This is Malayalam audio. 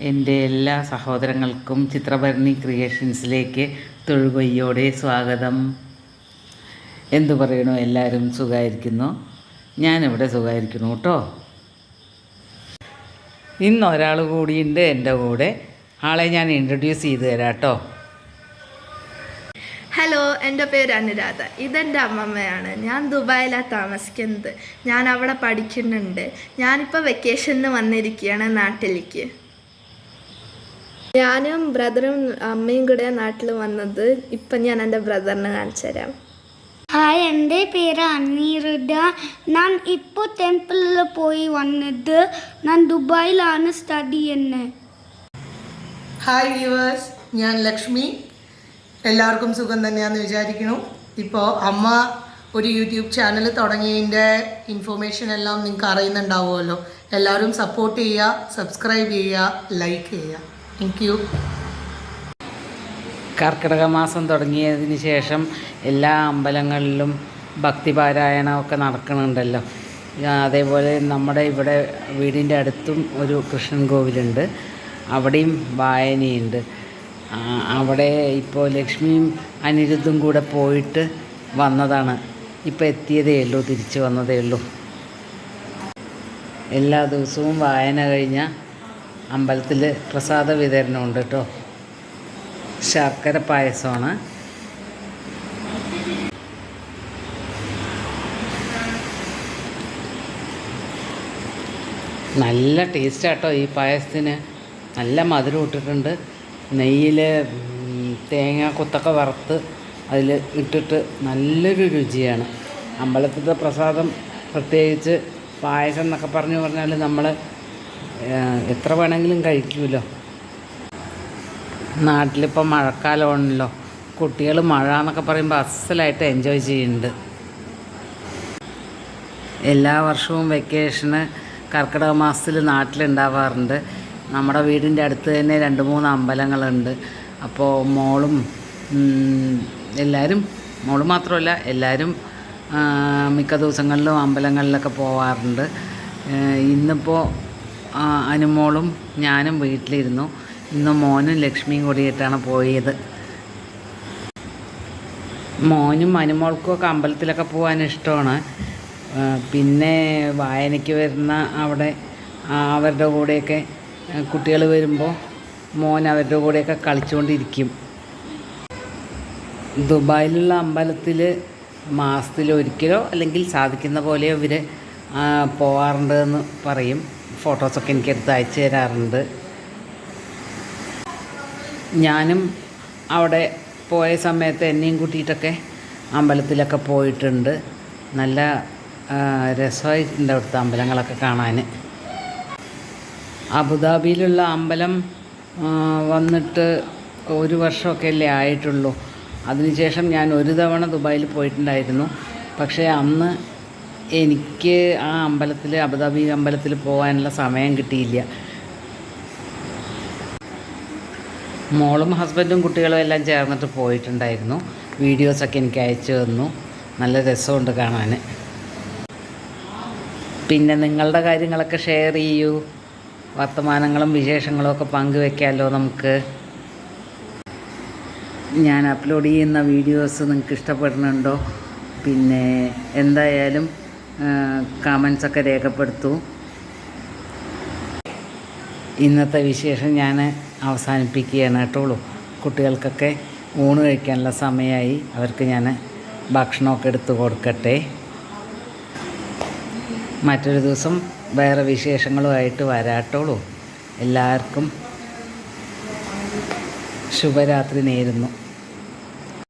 എന്റെ എല്ലാ സഹോദരങ്ങൾക്കും ചിത്രഭരണി ക്രിയേഷൻസിലേക്ക് തൊഴുകൊയ്യോടെ സ്വാഗതം. എന്തു പറയണോ? എല്ലാവരും സുഖമായിരിക്കുന്നു. ഞാനിവിടെ സുഖമായിരിക്കുന്നു കേട്ടോ. ഇന്ന് ഒരാൾ കൂടിയുണ്ട് എന്റെ കൂടെ. ആളെ ഞാൻ ഇൻട്രൊഡ്യൂസ് ചെയ്തു തരാം കേട്ടോ. ഹലോ എന്റെ പേര് അനുരാധ. ഇതെന്റെ അമ്മമ്മയാണ്. ഞാൻ ദുബായിലാണ് താമസിക്കുന്നത്. ഞാൻ അവിടെ പഠിക്കുന്നുണ്ട്. ഞാനിപ്പോൾ വെക്കേഷനിൽ വന്നിരിക്കുകയാണ് നാട്ടിലേക്ക്. ഞാനും ബ്രദറും അമ്മയും കൂടെ നാട്ടിൽ വന്നത് ഇപ്പം ഞാൻ എന്റെ ബ്രദറിനെ കാണിച്ചു തരാം. ഹായ് എന്റെ പേര് അനീറുഡ. ഞാൻ ഇപ്പോൾ ടെമ്പിളിൽ പോയി വന്നത്. ഞാൻ ദുബായിലാണ് സ്റ്റഡി ചെയ്യുന്നത് ഹായ് വ്യൂവേഴ്സ് ഞാൻ ലക്ഷ്മി. എല്ലാവർക്കും സുഖം തന്നെയാന്ന് വിചാരിക്കുന്നു. ഇപ്പോൾ അമ്മ ഒരു യൂട്യൂബ് ചാനൽ തുടങ്ങിയതിന്റെ ഇൻഫോർമേഷൻ എല്ലാം നിങ്ങൾക്ക് അറിയുന്നുണ്ടാവുമല്ലോ. എല്ലാവരും സപ്പോർട്ട് ചെയ്യുക സബ്സ്ക്രൈബ് ചെയ്യുക ലൈക്ക് ചെയ്യുക. താങ്ക് യു കർക്കിടക മാസം തുടങ്ങിയതിന് ശേഷം എല്ലാ അമ്പലങ്ങളിലും ഭക്തിപാരായണമൊക്കെ നടക്കുന്നുണ്ടല്ലോ ആ, അതേപോലെ നമ്മുടെ ഇവിടെ വീടിന്റെ അടുത്തും ഒരു കൃഷ്ണൻ കോവിലുണ്ട്. അവിടെയും വായനയുണ്ട്. അവിടെ ഇപ്പോൾ ലക്ഷ്മിയും അനിരുദ്ധും കൂടെ പോയിട്ട് വന്നതാണ്. ഇപ്പോൾ എത്തിയതേ ഉള്ളൂ തിരിച്ചു വന്നതേ ഉള്ളൂ. എല്ലാ ദിവസവും വായന കഴിഞ്ഞ അമ്പലത്തിൽ പ്രസാദ വിതരണമുണ്ട് കേട്ടോ. ശർക്കര പായസമാണ്. നല്ല ടേസ്റ്റ് കേട്ടോ ഈ പായസത്തിന്. നല്ല മധുരം ഇട്ടിട്ടുണ്ട്. നെയ്യിൽ തേങ്ങ കൊത്തൊക്കെ വറുത്ത് അതിൽ ഇട്ടിട്ട് നല്ലൊരു രുചിയാണ്. അമ്പലത്തിലെ പ്രസാദം പ്രത്യേകിച്ച് പായസം എന്നൊക്കെ പറഞ്ഞു പറഞ്ഞാൽ നമ്മൾ എത്ര വേണമെങ്കിലും കഴിക്കുമല്ലോ നാട്ടിലിപ്പോൾ മഴക്കാലമാണല്ലോ. കുട്ടികൾ മഴ എന്നൊക്കെ പറയുമ്പോൾ അസലായിട്ട് എൻജോയ് ചെയ്യുന്നുണ്ട്. എല്ലാ വർഷവും വെക്കേഷന് കർക്കിടക മാസത്തിൽ നാട്ടിലുണ്ടാവാറുണ്ട്. നമ്മുടെ വീടിന്റെ അടുത്ത് തന്നെ രണ്ട് മൂന്ന് അമ്പലങ്ങളുണ്ട്. അപ്പോൾ മോളും എല്ലാവരും മോൾ മാത്രമല്ല എല്ലാവരും മിക്ക ദിവസങ്ങളിലും അമ്പലങ്ങളിലൊക്കെ പോവാറുണ്ട്. ഇന്നിപ്പോൾ അനുമോളും ഞാനും വീട്ടിലിരുന്നു. ഇന്ന് മോനും ലക്ഷ്മിയും കൂടിയിട്ടാണ് പോയത്. മോനും അനുമോൾക്കും ഒക്കെ അമ്പലത്തിലൊക്കെ പോകാൻ ഇഷ്ടമാണ്. പിന്നെ വായനയ്ക്ക് വരുന്ന അവിടെ അവരുടെ കൂടെയൊക്കെ കുട്ടികൾ വരുമ്പോൾ മോൻ അവരുടെ കൂടെയൊക്കെ കളിച്ചുകൊണ്ടിരിക്കും. ദുബായിലുള്ള അമ്പലത്തിൽ മാസത്തിൽ ഒരിക്കലോ അല്ലെങ്കിൽ സാധിക്കുന്ന പോലെയോ ഇവർ പോവാറുണ്ട് എന്ന് പറയും. ഫോട്ടോസൊക്കെ എനിക്കെടുത്ത് അയച്ചു തരാറുണ്ട്. ഞാനും അവിടെ പോയ സമയത്ത് എന്നെയും കൂട്ടിയിട്ടൊക്കെ അമ്പലത്തിലൊക്കെ പോയിട്ടുണ്ട്. നല്ല രസമായിട്ടുണ്ട് അവിടുത്തെ അമ്പലങ്ങളൊക്കെ കാണാൻ. അബുദാബിയിലുള്ള അമ്പലം വന്നിട്ട് ഒരു വർഷമൊക്കെ അല്ലേ ആയിട്ടുള്ളൂ. അതിനുശേഷം ഞാൻ ഒരു തവണ ദുബായിൽ പോയിട്ടുണ്ടായിരുന്നു. പക്ഷേ അന്ന് എനിക്ക് ആ അമ്പലത്തിൽ അബുദാബി അമ്പലത്തിൽ പോകാനുള്ള സമയം കിട്ടിയില്ല. മോളും ഹസ്ബൻഡും കുട്ടികളും എല്ലാം ചേർന്നിട്ട് പോയിട്ടുണ്ടായിരുന്നു. വീഡിയോസൊക്കെ എനിക്ക് അയച്ചു തന്നു. നല്ല രസമുണ്ട് കാണാൻ പിന്നെ നിങ്ങളുടെ കാര്യങ്ങളൊക്കെ ഷെയർ ചെയ്യൂ. വർത്തമാനങ്ങളും വിശേഷങ്ങളും ഒക്കെ പങ്കുവെക്കാമല്ലോ നമുക്ക്. ഞാൻ അപ്ലോഡ് ചെയ്യുന്ന വീഡിയോസ് നിങ്ങൾക്ക് ഇഷ്ടപ്പെടുന്നുണ്ടോ? പിന്നെ എന്തായാലും കമൻസൊക്കെ രേഖപ്പെടുത്തു. ഇന്നത്തെ വിശേഷം ഞാൻ അവസാനിപ്പിക്കുകയാണ് കേട്ടോളൂ കുട്ടികൾക്കൊക്കെ ഊണ് കഴിക്കാനുള്ള സമയമായി. അവർക്ക് ഞാൻ ഭക്ഷണമൊക്കെ എടുത്ത് കൊടുക്കട്ടെ. മറ്റൊരു ദിവസം വേറെ വിശേഷങ്ങളുമായിട്ട് വരാട്ടോളൂ എല്ലാവർക്കും ശുഭരാത്രി നേരുന്നു.